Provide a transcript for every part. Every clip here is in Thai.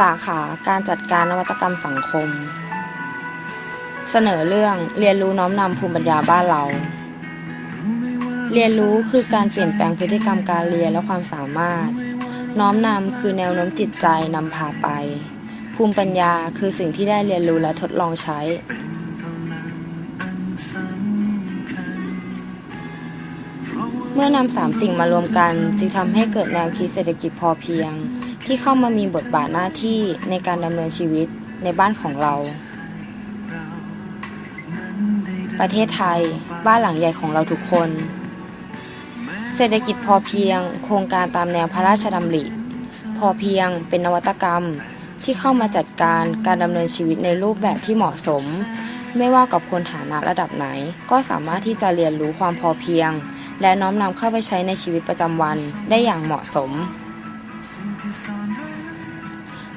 สาขาการจัดการนวัตกรรมสังคม เสนอเรื่องเรียนรู้น้อมนำภูมิปัญญาบ้านเรา เรียนรู้คือการเปลี่ยนแปลงพฤติกรรมการเรียนและความสามารถ น้อมนำคือแนวโน้มจิตใจนำพาไป ภูมิปัญญาคือสิ่งที่ได้เรียนรู้และทดลองใช้ เมื่อนำสามสิ่งมารวมกันจึงทำให้เกิดแนวคิดเศรษฐกิจพอเพียง ที่เข้ามามีบทบาทหน้าที่ในการดำเนินชีวิตในบ้านของเรา ประเทศไทยบ้านหลังใหญ่ของเราทุกคน เศรษฐกิจพอเพียง โครงการตามแนวพระราชดำริ พอเพียงเป็นนวัตกรรมที่เข้ามาจัดการการดำเนินชีวิตในรูปแบบที่เหมาะสม ไม่ว่ากับคนฐานะระดับไหน ก็สามารถที่จะเรียนรู้ความพอเพียง และน้อมนำเข้าไปใช้ในชีวิตประจำวันได้อย่างเหมาะสม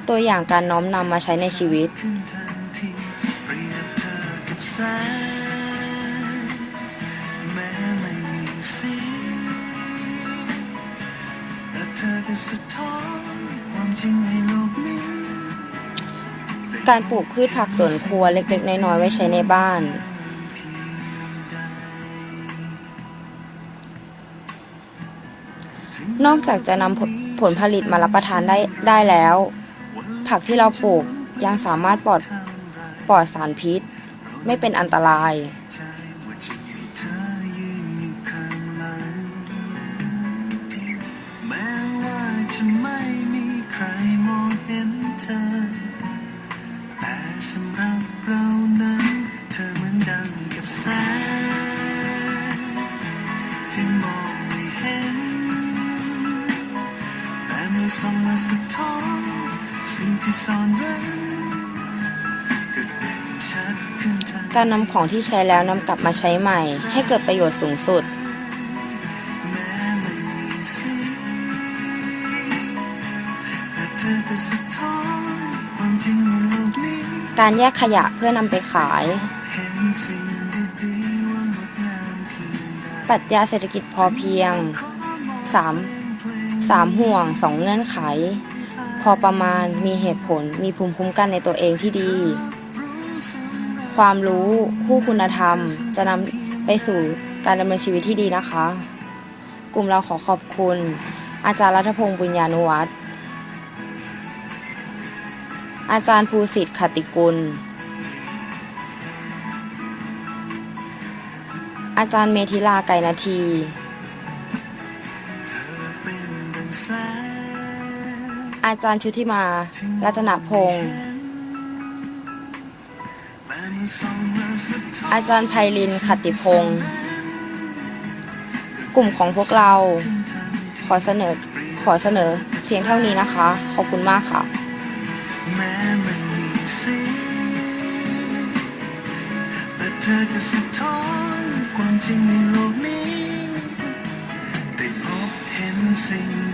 ตัวอย่างการน้อมนำมาใช้ในชีวิตกามจริงให้โลกนี้การปลูกพืชผักสวนครัวเล็กๆ น้อยๆ ไว้ใช้ในบ้านนอกจากจะนำ ผลผลิตมารับประทานได้ได้แล้ว ผักที่เราปลูกยังสามารถปลอดปลอดสารพิษ ไม่เป็นอันตราย อส่องมาสะท้อนสิ่งที่ซ่อนเร้นก็เด่นชัดขึ้นทันการนำของที่ใช้แล้วนำกลับมาใช้ใหม่ ให้เกิดประโยชน์สูงสุด แม้ไม่มีสีแต่เธอก็สะท้อนความจริงในโลกนี้ การแยกขยะเพื่อนำไปขาย เห็นสิ่งดีๆว่างดงามเพียงใด ปรัชญาเศรษฐกิจพอเพียงสามสามห่วงสองเงื่อนไข พอประมาณมีเหตุผลมีภูมิคุ้มกันในตัวเองที่ดี ความรู้คู่คุณธรรมจะนำไปสู่การดำเนินชีวิตที่ดีนะคะ กลุ่มเราขอขอบคุณ อาจารย์รัฐพงศ์บุญญานุวัฒน์อาจารย์ภูสิทธิ์ขติกุล อาจารย์เมธิลาไกรนาที อาจารย์ชุติมา รัตนพงศ์อาจารย์ไพลินขติพงศ์กลุ่มของพวกเรา ขอเสนอขอเสนอเพียงเท่านี้นะคะ ขอบคุณมากค่ะเธอก็สะท้อนความจริงในโลกนี้ ได้พบเห็นสิ่ง